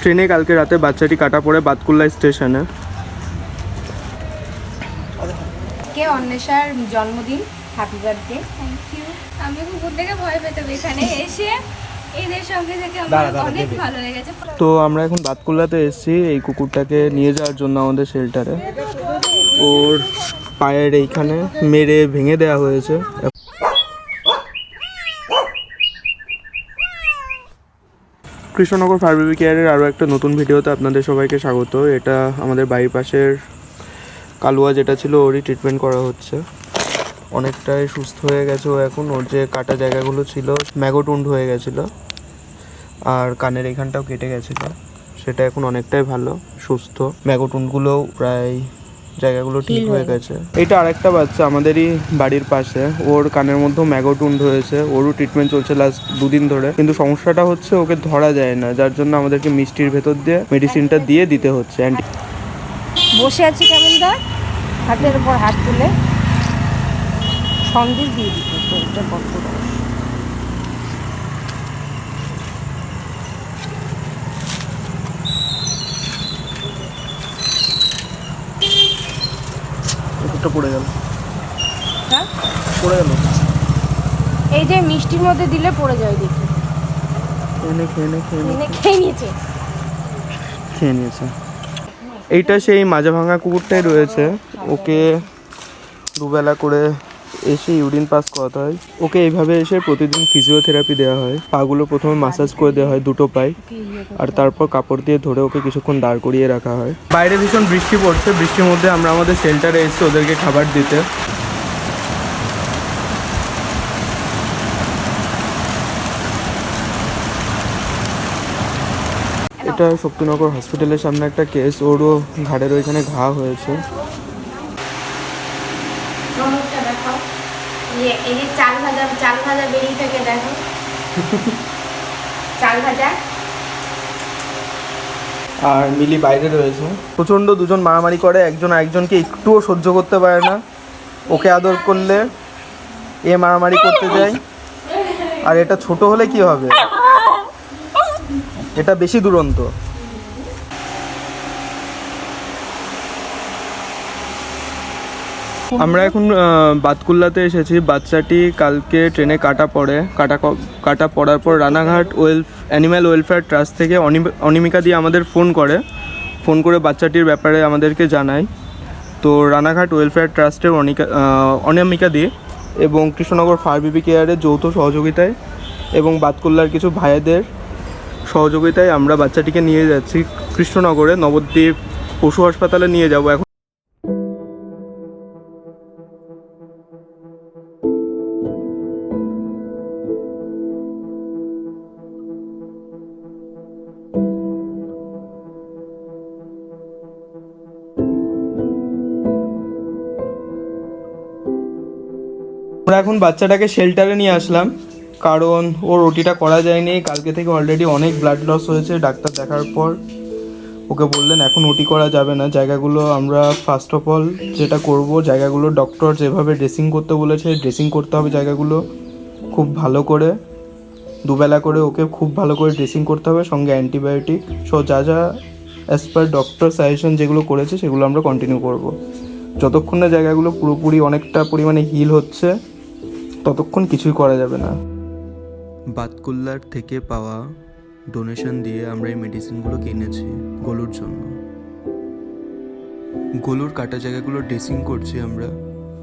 ট্রেনে কালকে রাতে বাচ্চাটি কাটা পড়ে বাতকুল্লা স্টেশনে। কে অন্বেষার জন্মদিন? হ্যাপি বার্থডে থ্যাংক ইউ আমি কুকুর থেকে ভয় পেতাম এখানে এসে। এদের সঙ্গে থেকে আমার অনেক ভালো লেগেছে। তো আমরা এখন বাতকুল্লাতে এসেছি এই কুকুরটাকে নিয়ে যাওয়ার জন্য আমাদের শেল্টারে ওর পায়ের এইখানে মেরে ভেঙে দেওয়া হয়েছে। কৃষ্ণনগর ফায়ার বেবি কেয়ারের আরও একটা নতুন ভিডিওতে আপনাদের সবাইকে স্বাগত। এটা আমাদের বাড়ির পাশের কালুয়া যেটা ছিল, ওরই ট্রিটমেন্ট করা হচ্ছে। অনেকটাই সুস্থ হয়ে গেছে ও এখন। ওর যে কাটা জায়গাগুলো ছিল ম্যাগোটুন্ড হয়ে গেছিল। আর কানের এখানটাও কেটে গেছিল। সেটা এখন অনেকটাই ভালো, সুস্থ। ম্যাগোটুন্ডগুলোও প্রায় জায়গাগুলো ঠিক হয়ে গেছে। এটা আরেকটা বাচ্চা আমাদেরই বাড়ির পাশে। ওর কানের মধ্যেও ম্যাগোটুন্ড হয়েছে। ওরও ট্রিটমেন্ট চলছে লাস্ট দুদিন ধরে। কিন্তু সমস্যাটা হচ্ছে ওকে ধরা যায় না যার জন্য আমাদেরকে মিষ্টির ভেতর দিয়ে মেডিসিনটা দিয়ে দিতে হচ্ছে। অ্যান্টি বসে আছি কেমন দা হাতের উপর হাত তুলে সন্দেশ দিয়ে দিত কুকুরটা পড়ে গেল। হ্যাঁ? পড়ে গেল। এই যে মিষ্টির মধ্যে দিলে পড়ে যায় দেখি। খেয়ে খেয়ে নে খেয়ে নে খেয়ে নিয়েছে। খেয়ে নিয়েছে। এইটা সেই মাজা ভাঙা কুকুরটাই রয়েছে। ওকে দুবেলা করে এসে ইউরিন পাস করাতে হয়। ওকে এইভাবে এসে প্রতিদিন ফিজিওথেরাপি দেওয়া হয়। পাগুলো প্রথমে মাসাজ করে দেওয়া হয় দুটো পাই আর তারপর কাপড় দিয়ে ধরে ওকে কিছুক্ষণ দাঁড় করিয়ে রাখা হয়। বাইরে ভীষণ বৃষ্টি পড়ছে। বৃষ্টির মধ্যে আমরা আমাদের শেল্টারে এসেছি ওদেরকে খাবার দিতে। এটা শক্তিনগর হসপিটালের সামনে একটা কেস ওরও ঘাড়ের ওইখানে ঘা হয়েছে। ইয়ে এই যে চাল ভাজা চাল ভাজা বেরিয়ে থেকে, দেখো। চাল ভাজা। আর মিলি বাইরে রয়েছে। প্রচণ্ড দুজন মারামারি করে, একজন আরেকজনকে একটুও সহ্য করতে পারে না। ওকে আদর করলে এ মারামারি করতে যায়। আর এটা ছোট হলে কি হবে? এটা বেশি দুরন্ত। আমরা এখন বাতকুল্লাতে এসেছি। বাচ্চাটি কালকে ট্রেনে কাটা পড়ে। কাটা কাটা পড়ার পর রানাঘাট ওয়েলফ, অ্যানিম্যাল ওয়েলফেয়ার ট্রাস্ট থেকে অনি- অনিমিকা দিয়ে আমাদের ফোন করে। ফোন করে বাচ্চাটির ব্যাপারে আমাদেরকে জানায়। তো রানাঘাট ওয়েলফেয়ার ট্রাস্টের অনিকা অনামিকা দিয়ে এবং কৃষ্ণনগর ফায়ার বিবি কেয়ারের যৌথ সহযোগিতায় এবং বাতকুল্লার কিছু ভাইয়েদের সহযোগিতায় আমরা বাচ্চাটিকে নিয়ে যাচ্ছি। কৃষ্ণনগরে নবদ্বীপ পশু হাসপাতালে নিয়ে যাব। এখন আমরা এখন বাচ্চাটাকে শেল্টারে নিয়ে আসলাম। কারণ ওর ওটিটা করা যায়নি। কালকে থেকে অলরেডি অনেক ব্লাড লস হয়েছে ডাক্তার দেখার পর। ওকে বললেন, এখন ওটি করা যাবে না। জায়গাগুলো আমরা ফার্স্ট অফ অল যেটা করব, জায়গাগুলো ডক্টর যেভাবে ড্রেসিং করতে বলেছে ড্রেসিং করতে হবে জায়গাগুলো খুব ভালো করে। দুবেলা করে ওকে খুব ভালো করে ড্রেসিং করতে হবে, সঙ্গে অ্যান্টিবায়োটিক সো যা যা অ্যাজ পার ডক্টর সাজেশন যেগুলো করেছে, সেগুলো আমরা কন্টিনিউ করব। যতক্ষণ না জায়গাগুলো পুরোপুরি অনেকটা পরিমাণে হিল হচ্ছে ততক্ষণ কিছুই করা যাবে না। বাতকুল্লার থেকে পাওয়া ডোনেশন দিয়ে আমরা এই মেডিসিনগুলো কিনেছি গলুর জন্য। গলুর কাটা জায়গাগুলো ড্রেসিং করছি আমরা।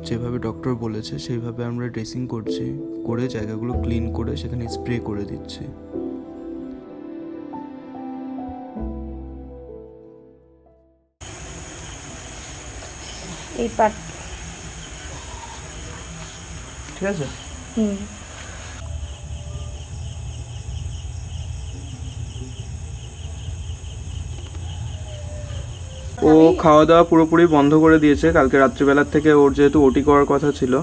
যেভাবে ডক্টর বলেছে সেইভাবে আমরা ড্রেসিং করছি করে জায়গাগুলো ক্লিন করে সেখানে স্প্রে করে দিচ্ছি। এই পাট ঠিক আছে? হুম। ও খাওয়া দাওয়া পুরোপুরি বন্ধ করে দিয়েছে। কালকে রাত্রিবেলার থেকে ওর যেহেতু ওটি করার কথা ছিল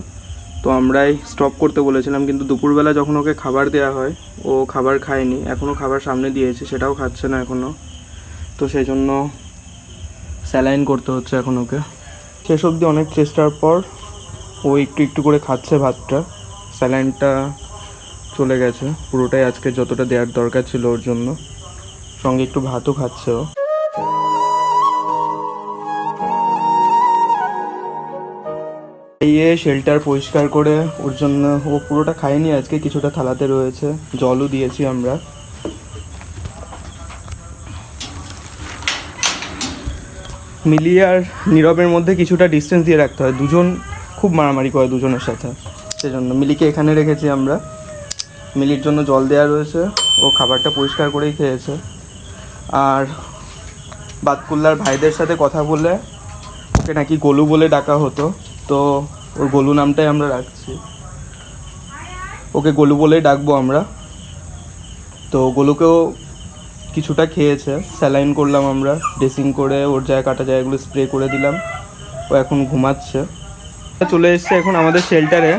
তো আমরাই স্টপ করতে বলেছিলাম। কিন্তু দুপুরবেলা যখন ওকে খাবার দেওয়া হয় ও খাবার খায়নি। এখনও খাবার সামনে দিয়েছে সেটাও খাচ্ছে না এখনও তো সেই জন্য স্যালাইন করতে হচ্ছে এখন ওকে। শেষ অবধি অনেক চেষ্টার পর ও একটু একটু করে খাচ্ছে ভাতটা। স্যালাইনটা চলে গেছে। পুরোটাই আজকে যতটা দেওয়ার দরকার ছিল ওর জন্য। সঙ্গে একটু ভাতও খাচ্ছে ও। এই শেল্টার পরিষ্কার করে ওর জন্য ও পুরোটা খায়নি, আজকে কিছুটা থালাতে রয়েছে। জলও দিয়েছি আমরা। মিলিয়ে আর নীরবের মধ্যে কিছুটা ডিস্টেন্স দিয়ে রাখতে হয়। দুজন খুব মারামারি করে দুজনের সাথে। সেজন্য মিলিকে এখানে রেখেছি আমরা। মিলির জন্য জল দেওয়া রয়েছে। ও খাবারটা পরিষ্কার করেই খেয়েছে। আর বাতকুল্লার ভাইদের সাথে কথা বলে ওকে নাকি গোলু বলে ডাকা হতো। তো ওর গোলু নামটাই আমরা রাখছি। ওকে গোলু বলেই ডাকবো আমরা। তো গোলুকেও কিছুটা খেয়েছে। স্যালাইন করলাম আমরা, ড্রেসিং করে, ওর জায়গা কাটা জায়গাগুলো স্প্রে করে দিলাম। ও এখন ঘুমাচ্ছে। চলে এসছে এখন আমাদের শেল্টারে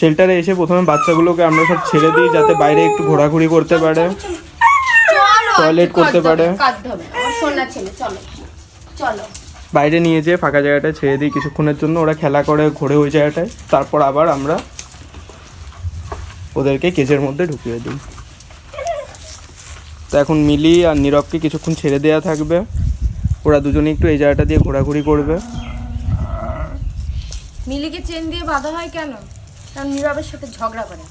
শেল্টারে এসে প্রথমে বাচ্চাগুলোকে আমরা সব ছেড়ে দিই যাতে বাইরে একটু ঘোরাঘুরি করতে পারে। টয়লেট করতে পারে। বাইরে নিয়ে যেয়ে ফাঁকা জায়গাটায় ছেড়ে দিই কিছুক্ষণের জন্য। ওরা খেলা করে ঘোরে ওই জায়গাটায়। তারপর আবার আমরা ওদেরকে কেজের মধ্যে ঢুকিয়ে দিই। তো এখন মিলি আর নীরবকে কিছুক্ষণ ছেড়ে দেওয়া থাকবে। ওরা দুজনে একটু এই জায়গাটা দিয়ে ঘোরাঘুরি করবে। মিলিকে চেন দিয়ে বাঁধা হয় কেন? কারণ নীরবের সাথে ঝগড়া করে।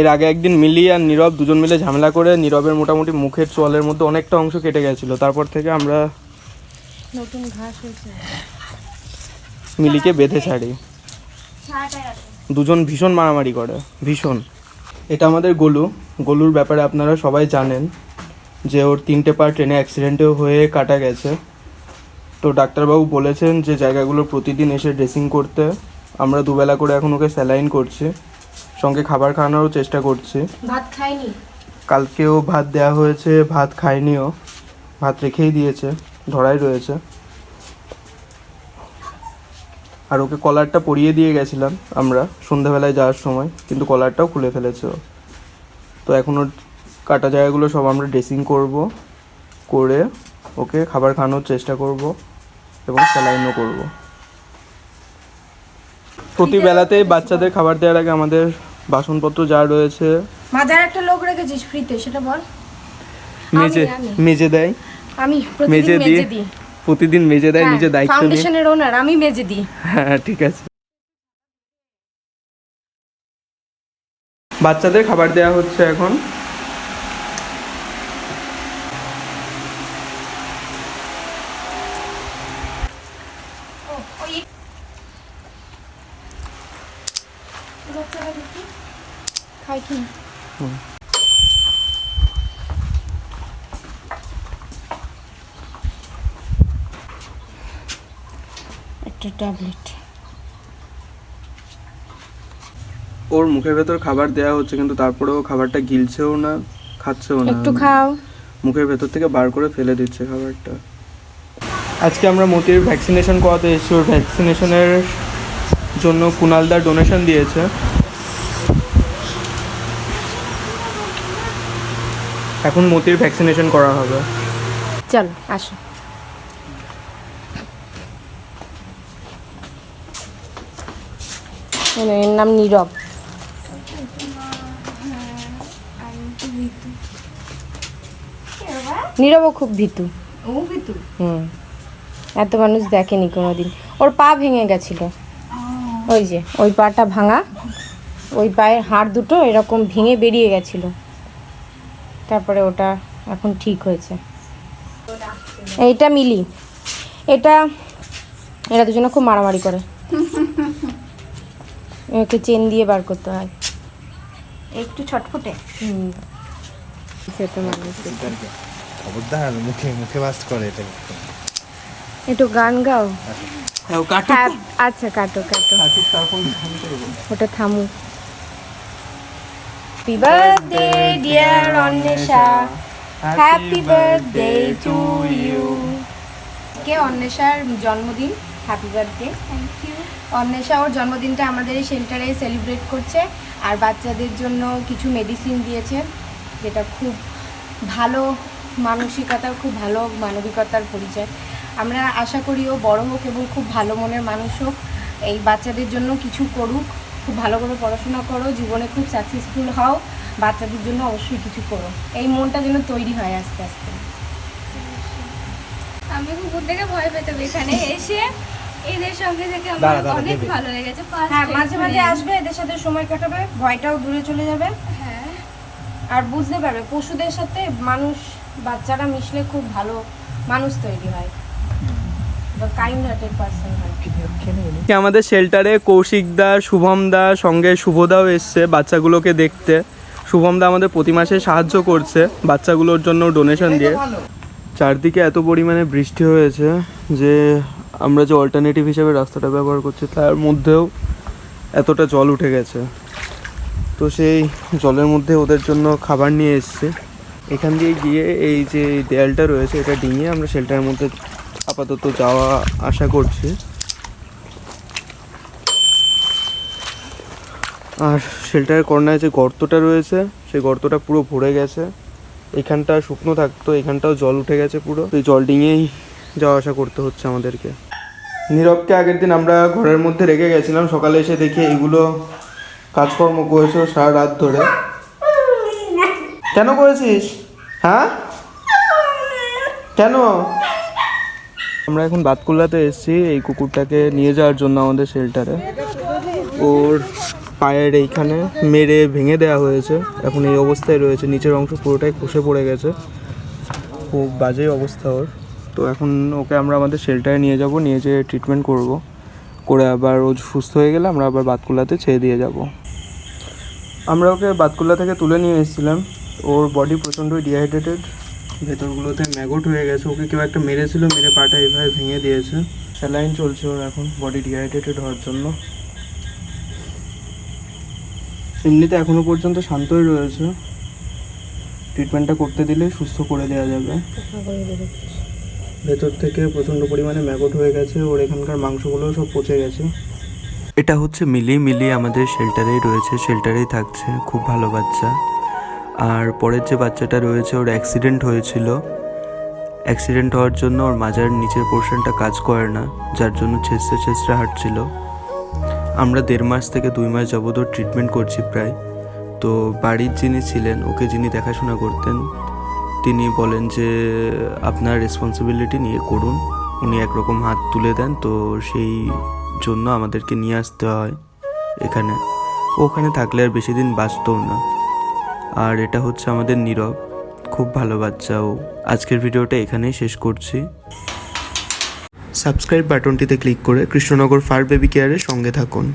এর আগে একদিন মিলি আর নীরব দুজন মিলে ঝামেলা করে নীরবের মোটামুটি মুখের চোয়ালের মধ্যে অনেকটা অংশ কেটে গেছিল। তারপর থেকে আমরা নতুন ঘাস হয়েছে। মিলিকে বেঁধে ছাড়ি। দুজন ভীষণ মারামারি করে ভীষণ। এটা আমাদের গোলু। গোলুর ব্যাপারে আপনারা সবাই জানেন যে ওর তিনটে পা ট্রেনে অ্যাক্সিডেন্টেও হয়ে কাটা গেছে। তো ডাক্তারবাবু বলেছেন যে জায়গাগুলো প্রতিদিন এসে ড্রেসিং করতে। আমরা দুবেলা করে এখন ওকে স্যালাইন করছি। সঙ্গে খাবার খাওয়ানোরও চেষ্টা করছি। ভাত খাইনি? কালকেও ভাত দেওয়া হয়েছে ভাত খায়নিও ভাত রেখেই দিয়েছে ধরাই রয়েছে। আর ওকে কলারটা পরিয়ে দিয়ে গেছিলাম আমরা সন্ধ্যাবেলায় যাওয়ার সময় কিন্তু কলারটাও খুলে ফেলেছে ও। তো এখন ওর কাটা জায়গাগুলো সব আমরা ড্রেসিং করব করে ওকে খাবার খাওয়ানোর চেষ্টা করব। এবং স্যালাইনও করব। প্রতি বেলাতেই বাচ্চাদের খাবার দেওয়ার আগে আমাদের বাসনপত্র যা রয়েছে। মাজার একটা লোক রেখেছিস ফ্রিতে সেটা বল। মেজে মেজে দেয়। আমি মেজে প্রতিদিন দিয়ে মেজে দিই। প্রতিদিন মেজে দেয় নিজে দায়িত্ব নিয়ে। ফাউন্ডেশনের ওনার আমি মেজে দিই। হ্যাঁ ঠিক আছে। বাচ্চাদের খাবার দেওয়া হচ্ছে এখন। একটা ট্যাবলেট। ওর মুখের ভেতর খাবার দেওয়া হচ্ছে কিন্তু তারপরেও খাবারটা গিলছেও না খাচ্ছেও না। একটু খাও। মুখের ভেতর থেকে বার করে ফেলে দিচ্ছে খাবারটা। আজকে আমরা মতির ভ্যাকসিনেশন করাতে এসেছি। ওর ভ্যাকসিনেশনের জন্য কুনালদার ডোনেশন দিয়েছে। এখন মতির ভ্যাকসিনেশন করা হবে। চলো আসো। এর নাম নীরব। নীরবও খুব ভীতু। ও হুম। এত মানুষ দেখেনি কোনোদিন। ওর পা ভেঙে গেছিল। ওই যে ওই পাটা ভাঙা। ওই পায়ের হাড় দুটো এরকম ভেঙে বেরিয়ে গেছিল। তারপরে ওটা এখন ঠিক হয়েছে। এইটা মিলি। এটা এরা দুজনে খুব মারামারি করে। ওকে চেন দিয়ে বার করতে হয়। একটু ছটফটে। হুম। সেটা মানুষ। খবরদার মুখে মুখে বাস করে এটা। একটু গান গাও। হ্যাঁ কাটু হ্যাঁ আচ্ছা কাটো কাটো ওটা থামু happy birthday dear Anwesha happy birthday to you কে অন্বেষার জন্মদিন? Happy birthday thank you Anwesha ওর জন্মদিনটা আমাদের এই সেন্টারে সেলিব্রেট করছে আর বাচ্চাদের জন্য কিছু মেডিসিন দিয়েছে যেটা খুব ভালো মানসিকতা খুব ভালো মানবিকতার পরিচয়। আমরা আশা করি ও বড় হোক এবং খুব ভালো মনের মানুষ হোক। এই বাচ্চাদের জন্য কিছু করুক। খুব ভালো করে পড়াশোনা করো জীবনে খুব সাকসেসফুল হও বাচ্চাদের জন্য অবশ্যই কিছু করো। এই মনটা যেন তৈরি হয় আস্তে আস্তে। আমি কুকুর দেখে ভয় পেতাম এখানে এসে। এদের সঙ্গে থেকে আমার অনেক ভালো লেগেছে। হ্যাঁ মাঝে মাঝে আসবে এদের সাথে সময় কাটাবে ভয়টাও দূরে চলে যাবে। হ্যাঁ। আর বুঝতে পারবে পশুদের সাথে মানুষ বাচ্চারা মিশলে খুব ভালো মানুষ তৈরি হয়। আমাদের শেল্টারে কৌশিক দা, শুভম দা, সঙ্গে শুভদাও এসছে বাচ্চাগুলোকে দেখতে। শুভম দা আমাদের প্রতি মাসে সাহায্য করছে বাচ্চাগুলোর জন্য ডোনেশন দিয়ে। চারদিকে এত পরিমাণে বৃষ্টি হয়েছে যে আমরা যে অল্টারনেটিভ হিসেবে রাস্তাটা ব্যবহার করছি, তার মধ্যেও এতটা জল উঠে গেছে। তো সেই জলের মধ্যে ওদের জন্য খাবার নিয়ে এসছে। এখান দিয়ে গিয়ে এই যে দেয়ালটা রয়েছে, এটা ডিঙিয়ে আমরা শেল্টারের মধ্যে আপাতত যাওয়া, আশা করছি। আর শেল্টারের কর্নায় যে গর্তটা রয়েছে, সেই গর্তটা পুরো ভরে গেছে। এখানটা শুকনো থাকতো, এখানটাও জল উঠে গেছে পুরো। এই জল ডিঙেই যাওয়া আসা করতে হচ্ছে আমাদেরকে। নীরবকে আগের দিন আমরা ঘরের মধ্যে রেখে গেছিলাম। সকালে এসে দেখি এগুলো কাজকর্ম করেছে সারা রাত ধরে। কেন করেছিস? হ্যাঁ? কেন? আমরা এখন বাতকুল্লাতে এসেছি, এই কুকুরটাকে নিয়ে যাওয়ার জন্য আমাদের শেল্টারে ওর পায়ের এইখানে মেরে ভেঙে দেওয়া হয়েছে। এখন এই অবস্থায় রয়েছে, নিচের অংশ পুরোটাই খসে পড়ে গেছে। খুব বাজে অবস্থা ওর। তো এখন ওকে আমরা আমাদের শেল্টারে নিয়ে যাব, নিয়ে যেয়ে ট্রিটমেন্ট করব। করে আবার ও সুস্থ হয়ে গেলে আমরা আবার বাতকুল্লাতে ছেড়ে দিয়ে যাব। আমরা ওকে বাতকুল্লা থেকে তুলে নিয়ে এসেছিলাম। ওর বডি প্রচণ্ডই ডিহাইড্রেটেড ভেতরগুলোতে ম্যাগট হয়ে গেছে ওকে কেউ একটা মেরেছিল মেরে পাটা এভাবে ভেঙে দিয়েছে। স্যালাইন চলছে ওর এখন বডি ডিহাইড্রেটেড হওয়ার জন্য। এমনিতে এখনও পর্যন্ত শান্তই রয়েছে। ট্রিটমেন্টটা করতে দিলে সুস্থ করে দেওয়া যাবে। ভেতর থেকে প্রচণ্ড পরিমাণে ম্যাগট হয়ে গেছে ওর এখানকার মাংসগুলো সব পচে গেছে। এটা হচ্ছে মিলি মিলি আমাদের শেল্টারেই রয়েছে শেল্টারেই থাকছে খুব ভালো বাচ্চা। আর পরের যে বাচ্চাটা রয়েছে, ওর অ্যাক্সিডেন্ট হয়েছিল। অ্যাক্সিডেন্ট হওয়ার জন্য ওর মাজার নিচের পোর্শনটা কাজ করে না, যার জন্য ছেঁচড়ে ছেঁচড়ে হাঁটছিল। আমরা দেড় মাস থেকে দুই মাস যাবত ট্রিটমেন্ট করছি প্রায়। তো বাড়ির যিনি ছিলেন, ওকে যিনি দেখাশোনা করতেন, তিনি বলেন যে, আপনার রেসপন্সিবিলিটি নিয়ে করুন। উনি একরকম হাত তুলে দেন, তো সেই জন্য আমাদেরকে নিয়ে আসতে হয় এখানে। ওখানে থাকলে আর বেশি দিন বাঁচতও না। আর এটা হচ্ছে আমাদের নীরব। খুব ভালো বাচ্চা ও আজকের ভিডিওটা এখানেই শেষ করছি। সাবস্ক্রাইব বাটনটিতে ক্লিক করে কৃষ্ণনগর ফার বেবি কেয়ারের সঙ্গে থাকুন।